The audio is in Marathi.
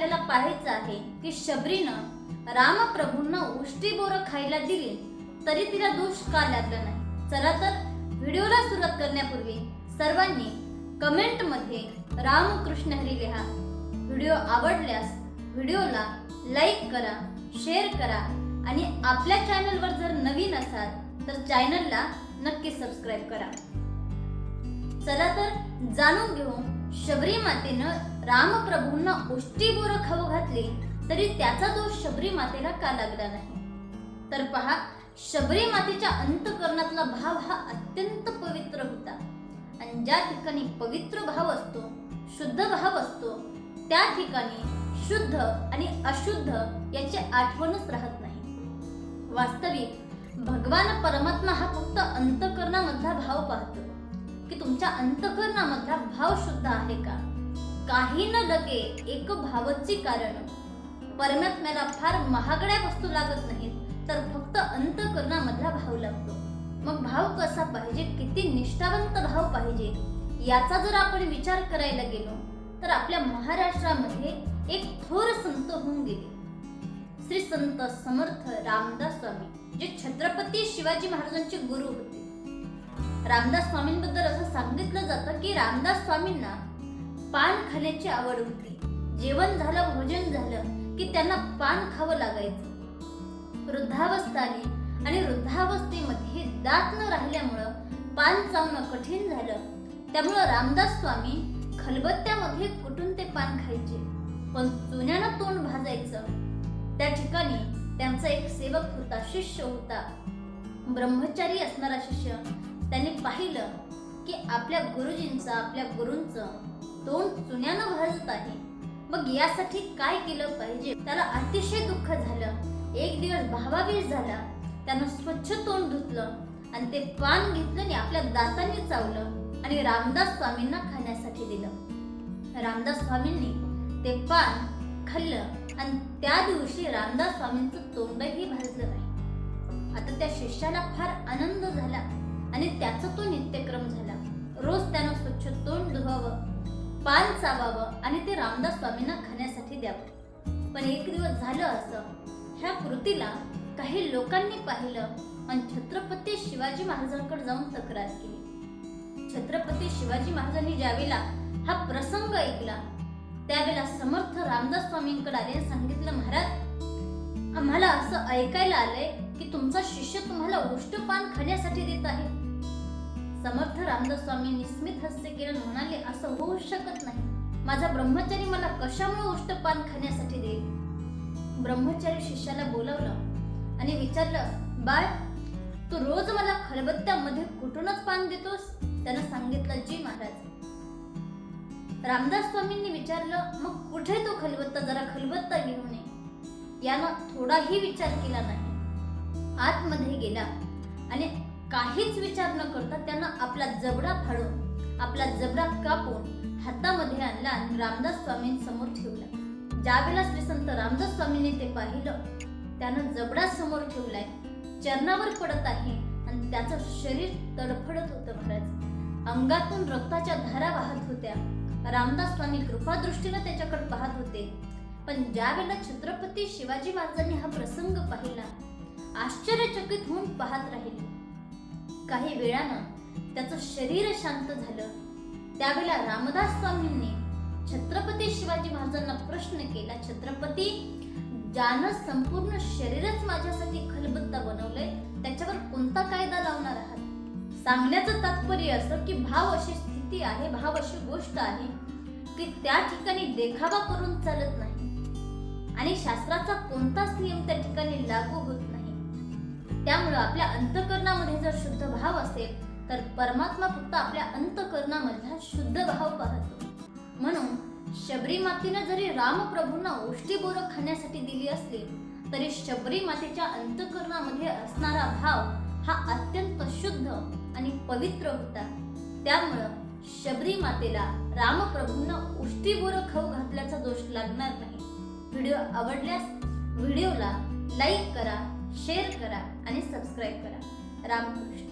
आपल्याला पाहायचं आहे की शबरीनं रामप्रभूंना उष्टी बोरं खायला दिली तरी तिला दोष का लागला नाही? चला तर व्हिडिओला सुरुवात करण्यापूर्वी सर्वांनी कमेंटमध्ये रामकृष्ण हरी लिहा. व्हिडिओ आवडल्यास व्हिडिओला लाईक करा शेअर करा आणि आपल्या चॅनलवर जर नवीन असाल तर चॅनलला नक्की सबस्क्राईब करा. चला तर जाणून घेऊ शबरी मातेनं रामप्रभूंना उष्टी बोरं खाऊ घातली तरी त्याचा दोष शबरी मातेला का लागला नाही? तर पहा शबरी मातेच्या अंतकरणातला भाव हा अत्यंत पवित्र होता. आणि ज्या ठिकाणी पवित्र भाव असतो शुद्ध भाव असतो त्या ठिकाणी शुद्ध आणि अशुद्ध याची आठवणच राहत नाही. वास्तविक भगवान परमात्मा हा फक्त अंतकरणामधला भाव पाहतो. की तुमच्या अंतकरणामधला भाव शुद्ध आहे का? काही न लगे एक भावची कारण. परमात्म्याला फार महागड्या वस्तू लागत नाहीत तर फक्त अंतकरणामधला भाव लागतो. मग भाव कसा पाहिजे? किती निष्ठावंत भाव पाहिजे? याचा जर आपण विचार करायला गेलो तर आपल्या महाराष्ट्रामध्ये एक थोर संत होऊन गेले. श्री संत समर्थ रामदास स्वामी जे छत्रपती शिवाजी महाराजांचे गुरु होते. रामदास स्वामींबद्दल असं सांगितलं जातं की रामदास स्वामींना पान खाण्याची आवड होती. जेवण झालं भोजन झालं की त्यांना पान खावं लागायचं. वृद्धावस्थाने आणि वृद्धावस्थेमध्ये दात न राहिल्यामुळं पान चावणं कठीण झालं. त्यामुळं रामदास स्वामी खलबत्त्यामध्ये कुठून ते पान खायचे? पण चुन्यानं तोंड भाजायचं. त्या ठिकाणी त्यांचा एक सेवक होता शिष्य होता. ब्रह्मचारी असणारा शिष्य त्यांनी पाहिलं की आपल्या गुरुजींचं आपल्या गुरूंचं तोंड चुन्यानं भाजत आहे. मग यासाठी काय केलं पाहिजे? त्याला अतिशय दुःख झालं. एक दिवस भावावेश झाला. त्यानं स्वच्छ तोंड धुतलं आणि ते पान घेतलं आणि आपल्या दातांनी चावलं आणि रामदास स्वामींना खाण्यासाठी दिलं. रामदास स्वामींनी ते पान खाल्लं आणि त्या दिवशी रामदास स्वामींचं तोंडही भाजलं नाही. आता त्या शिष्याला फार आनंद झाला आणि त्याचा तो नित्यक्रम झाला. रोज त्यानं स्वच्छ तोंड धुवावं. पान चावावं आणि ते रामदास स्वामींना खाण्यासाठी द्यावं. पण एक दिवस झालं असं. ह्या कृतीला काही लोकांनी पाहिलं आणि छत्रपती शिवाजी महाराजांकडे जाऊन तक्रार केली. छत्रपती शिवाजी महाराजांनी ज्यावेळेला हा प्रसंग ऐकला त्यावेळेला समर्थ रामदास स्वामींकडे आले सांगितलं महाराज आम्हाला असं ऐकायला आलंय की तुमचा शिष्य तुम्हाला उष्टपान खाण्यासाठी देत आहे. समर्थ रामदास स्वामी स्मित हास्य किरण म्हणाले असं होऊ शकत नाही. माझा ब्रह्मचारी मला कशामुळे उष्ट पान खाण्यासाठी देईल? ब्रह्मचारी शिष्याला बोलवलं आणि विचारलं बाळ तू रोज मला खलबत्त्यामध्ये कुठूनच पान देतोस? त्यानं सांगितलं जी महाराज. रामदास स्वामींनी विचारलं मग कुठे तो खलबत्ता? जरा खलबत्ता घेऊन ये. यानं थोडाही विचार केला नाही. आतमध्ये गेला आणि काहीच विचार न करता त्यानं आपला जबडा फाडून आपला जबडा कापून हातामध्ये आणला आणि रामदास स्वामींसमोर ठेवला. ज्यावेळेला श्री संत रामदास स्वामींनी ते पाहिलं त्यानं जबडा समोर ठेवलाय चरणावर पडत आहे आणि त्याचं शरीर तडफडत होतं महाराज. अंगातून रक्ताच्या धारा वाहत होत्या. रामदास स्वामी कृपादृष्टीनं त्याच्याकडे पाहत होते. पण ज्यावेळेला छत्रपती शिवाजी महाराजांनी हा प्रसंग पाहिला आश्चर्यचकित होऊन पाहत राहिले. काही वेळानं त्याचं शरीर शांत झालं. त्यावेळेला रामदास स्वामींनी छत्रपती शिवाजी महाराजांना प्रश्न केला छत्रपती ज्यानं संपूर्ण शरीरच माझ्यासाठी खलबत्ता बनवलंय त्याच्यावर कोणता कायदा लावणार आहात? सांगण्याचं तात्पर्य असं की भाव अशी स्थिती आहे भाव अशी गोष्ट आहे की त्या ठिकाणी देखावा करून चालत नाही. आणि शास्त्राचा कोणताच नियम त्या ठिकाणी लागू होत नाही. त्यामुळं आपल्या अंतकरणामध्ये जर शुद्ध भाव असेल तर परमात्मा फक्त आपल्या अंतकरणामधला शुद्ध भाव पाहतो. म्हणून शबरी मातेनं जरी रामप्रभूंना उष्टी बोरं खाण्यासाठी दिली असली तरी शबरी मातेच्या अंतकरणामध्ये असणारा भाव हा अत्यंत शुद्ध आणि पवित्र होता. त्यामुळं शबरी मातेला रामप्रभूंना उष्टी बोरं खाऊ घातल्याचा दोष लागणार नाही. व्हिडिओ आवडल्यास व्हिडिओला लाईक करा शेअर करा आणि सबस्क्राईब करा. रामकृष्ण.